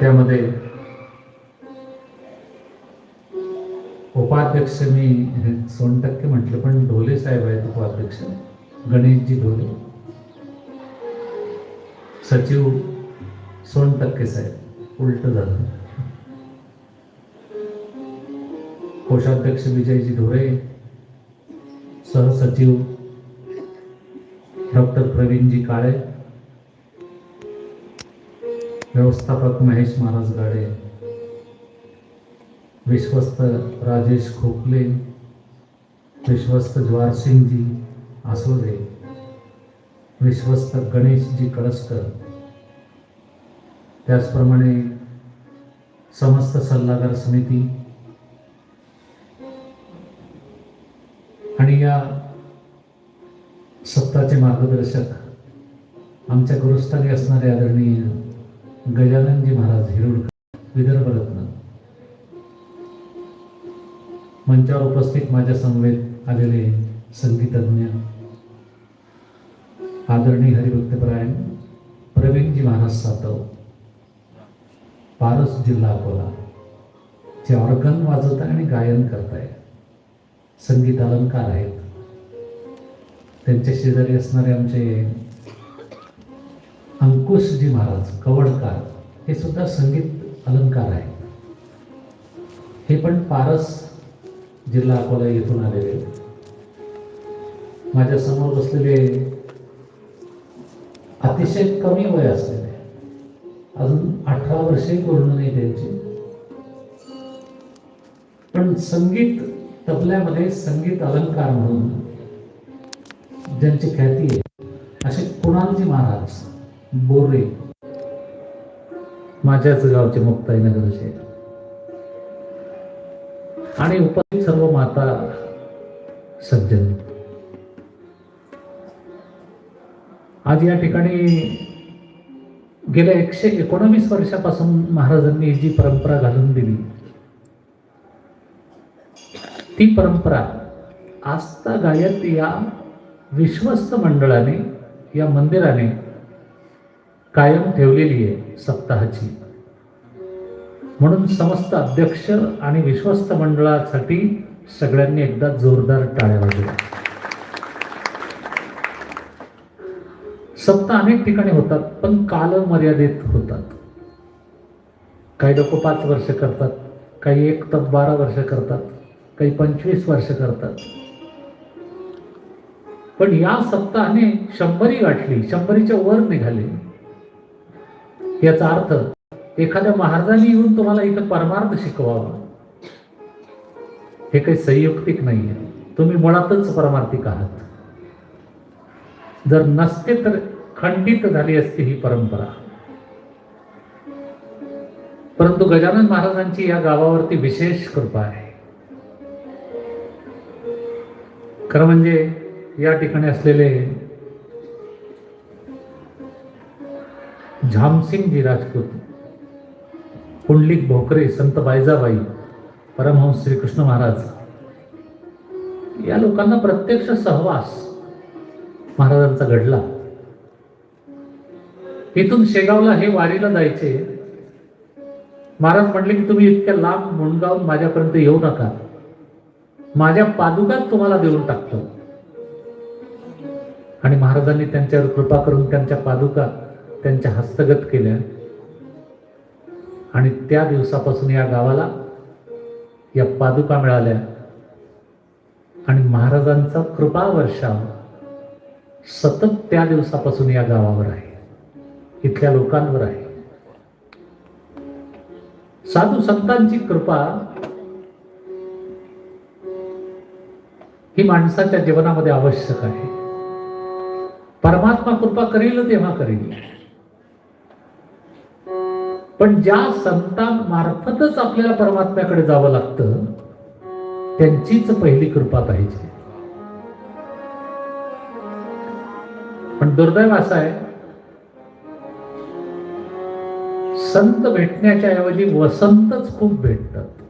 त्यामध्ये उपाध्यक्ष मी सोन टक्के म्हटलं पण ढोले साहेब आहेत उपाध्यक्ष. गणेशजी ढोले. सचिव सोन टक्के साहेब. उलट झालं. कोषाध्यक्ष विजयजी ढोरे. सहसचिव डॉक्टर प्रवीणजी काळे. व्यवस्थापक महेश महाराज गाडे विश्वस्त राजेश खोकले विश्वस्त ज्वारसिंगजी आसोदे विश्वस्त गणेशजी कळसकर. त्याचप्रमाणे समस्त सल्लागार समिती आणि या सत्ताचे मार्गदर्शक आमच्या गुरुस्थानी असणारे आदरणीय गजाननजी महाराज हिरुडकर विदर्भ रत्न. मंचावर उपस्थित माझ्या समवेत आलेले संगीतज्ञ आदरणीय हरिभक्तपरायण प्रवीणजी महाराज सातव पारस जिल्हा अकोला जे ऑर्गन वाजवत आहे आणि गायन करताय संगीत अलंकार आहेत. त्यांच्या शेजारी असणारे आमचे अंकुशजी महाराज कवडकार हे सुद्धा संगीत अलंकार आहेत. हे पण पारस जिल्हा अकोला येथून आलेले माझ्यासमोर बसलेले अतिशय कमी वय असलेले अजून अठरा वर्षही पूर्ण नाही त्यांची. पण संगीत तबल्यामध्ये संगीत अलंकार म्हणून ज्यांची ख्याती आहे असे कुणालजी महाराज बोरे माझ्याच गावचे मुक्ताईनगरचे आणि उपस्थित सर्व माता सज्जन. आज या ठिकाणी गेल्या एकशे एकोणवीस वर्षापासून महाराजांनी जी परंपरा घालून दिली ती परंपरा आस्था गायत या विश्वस्त मंडळाने या मंदिराने कायम ठेवलेली आहे सप्ताहाची. म्हणून समस्त अध्यक्ष आणि विश्वस्त मंडळासाठी सगळ्यांनी एकदा जोरदार टाळ्या वाजल्या सप्ताह अनेक ठिकाणी होतात पण काल मर्यादित होतात. काही लोक पाच वर्ष करतात काही एक तर बारा वर्ष करतात काही पंचवीस वर्ष करतात. पण या सप्ताहाने शंभरी गाठली शंभरीच्या वर निघाले. याचा अर्थ एखाद्या महाराजांनी येऊन तुम्हाला इथं परमार्थ शिकवावा. हे काही संयुक्तिक नाही आहे तुम्ही मुळातच परमार्थिक आहात? जर नसते तर खंडित झाली असती ही परंपरा. परंतु गजानन महाराजांची या गावावरती विशेष कृपा आहे. खरं म्हणजे या ठिकाणी असलेले झामसिंगजी राजपूत पुंडलिक भोकरे संत बायजाबाई परमहंस श्रीकृष्ण महाराज या लोकांना प्रत्यक्ष सहवास महाराजांचा घडला. इथून शेगावला हे वारीला जायचे. महाराज म्हणले की तुम्ही इतक्या लांब मुणगावून माझ्यापर्यंत येऊ नका. माझ्या पादुकात तुम्हाला देऊन टाकतो. आणि महाराजांनी त्यांच्यावर कृपा करून त्यांच्या पादुका त्यांच्या हस्तगत केल्या. आणि त्या दिवसापासून या गावाला या पादुका मिळाल्या. आणि महाराजांचा कृपा वर्षा सतत त्या दिवसापासून या गावावर आहे. इथल्या लोकांवर आहे. साधू संतांची कृपा ही माणसाच्या जीवनामध्ये आवश्यक आहे. परमात्मा कृपा करील तेव्हा करील. पण ज्या संतांमार्फतच आपल्याला परमात्म्याकडे जावं लागतं त्यांचीच पहिली कृपा पाहिजे. पण दुर्दैव असा आहे संत भेटण्याच्या ऐवजी वसंतच खूप भेटतात.